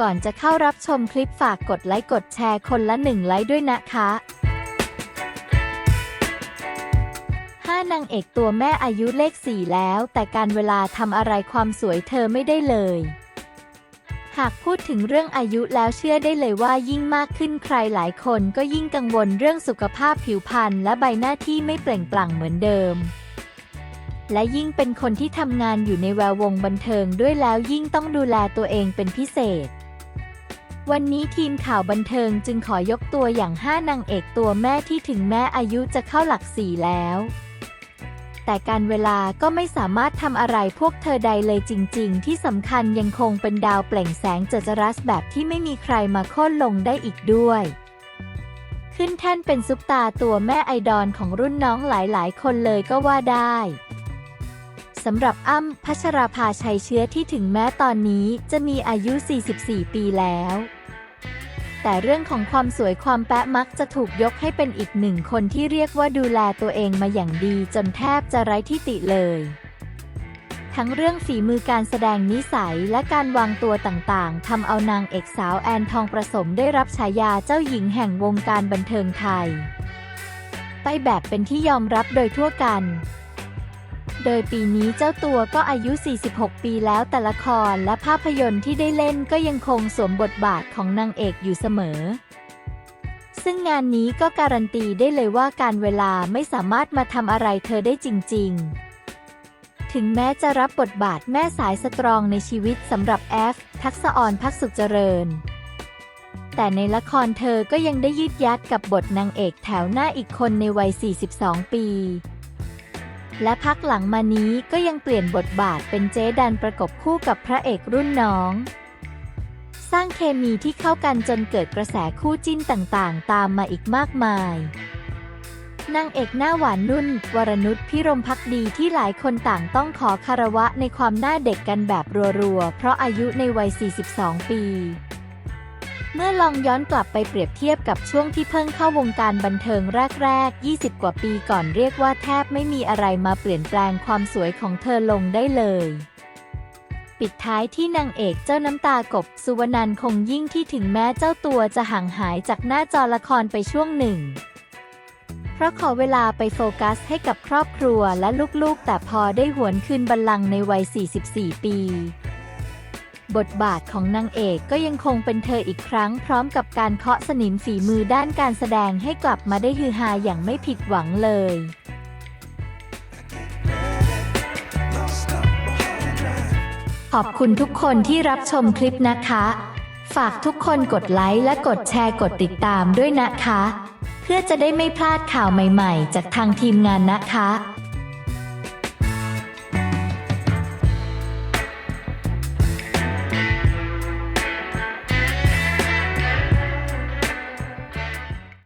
ก่อนจะเข้ารับชมคลิปฝากกดไลค์กดแชร์คนละหนึ่งไลค์ด้วยนะคะห้านางเอกตัวแม่อายุเลขสี่แล้ว แต่การเวลาทำอะไรความสวยเธอไม่ได้เลย หากพูดถึงเรื่องอายุแล้วเชื่อได้เลยว่ายิ่งมากขึ้นใครหลายคนก็ยิ่งกังวลเรื่องสุขภาพผิวพรรณและใบหน้าที่ไม่เปล่งปลั่งเหมือนเดิมและยิ่งเป็นคนที่ทำงานอยู่ในแวววงบันเทิงด้วยแล้วยิ่งต้องดูแลตัวเองเป็นพิเศษ วันนี้ทีมข่าวบันเทิงจึงขอยกตัวอย่าง 5 นางเอกตัวแม่ที่ถึงแม้อายุจะเข้าหลักสี่แล้ว แต่การเวลาก็ไม่สามารถทำอะไรพวกเธอใดเลยจริง ๆ ที่สำคัญยังคงเป็นดาวเปล่งแสงเจจรัสแบบที่ไม่มีใครมาโค่นลงได้อีกด้วย ขึ้นแท่นเป็นซุปตาตัวแม่ไอดอลของรุ่นน้องหลายๆ คนเลยก็ว่าได้ สำหรับอ้ำพัชราภาชัยเชื้อที่ถึงแม้ตอนนี้จะมีอายุ 44 ปีแล้ว แต่เรื่องของความสวยความแป๊ะมักจะถูกยกให้เป็นอีกหนึ่งคนที่เรียกว่าดูแลตัวเองมาอย่างดีจนแทบจะไร้ที่ติเลย ทั้งเรื่องฝีมือการแสดงนิสัยและการวางตัวต่างๆทำเอานางเอกสาวแอนทองประสมได้รับฉายาเจ้าหญิงแห่งวงการบันเทิงไทย ไปแบบเป็นที่ยอมรับโดยทั่วกัน โดยปีนี้เจ้าตัวก็อายุ 46 ปีแล้วแต่ละครและภาพยนตร์ที่ได้เล่นก็ยังคงสวมบทบาทของนางเอกอยู่เสมอ ซึ่งงานนี้ก็การันตีได้เลยว่าการเวลาไม่สามารถมาทำอะไรเธอได้จริง ๆ ถึงแม้จะรับบทบาทแม่สายสตรองในชีวิตสำหรับแอฟทักษออนพักสุขเจริญ แต่ในละครเธอก็ยังได้ยืดยัดกับบทนางเอกแถวหน้าอีกคนในวัย 42 ปี และพักหลังมานี้ก็ยังเปลี่ยนบทบาทเป็นเจ๊ดันประกบคู่กับพระเอกรุ่นน้อง สร้างเคมีที่เข้ากันจนเกิดกระแสคู่จิ้นต่างๆ ตามมาอีกมากมายนางเอกหน้าหวานนุ่น วรนุชพิรมพักดีที่หลายคนต่างต้องขอคารวะในความหน้าเด็กกันแบบรัวๆ เพราะอายุในวัย 42 ปี เมื่อลองย้อนกลับไปเปรียบเทียบกับช่วงที่เพิ่งเข้าวงการบันเทิงแรกๆ 20 กว่าปีก่อนเรียกว่าแทบไม่มีอะไรมาเปลี่ยนแปลงความสวยของเธอลงได้เลย ปิดท้ายที่นางเอกเจ้าน้ำตากบสุวรรณันคงยิ่งที่ถึงแม้เจ้าตัวจะห่างหายจากหน้าจอละครไปช่วงหนึ่ง เพราะขอเวลาไปโฟกัสให้กับครอบครัวและลูกๆ แต่พอได้หวนคืนบัลลังก์ในวัย 44 ปี บทบาทของนางเอกก็ยังคงเป็นเธออีกครั้งพร้อมกับการเคาะสนิมฝีมือด้านการแสดงให้กลับมาได้ฮือฮาอย่างไม่ผิดหวังเลยขอบคุณทุกคนที่รับชมคลิปนะคะ ฝากทุกคนกดไลค์และกดแชร์กดติดตามด้วยนะคะ เพื่อจะได้ไม่พลาดข่าวใหม่ ๆ จากทางทีมงานนะคะ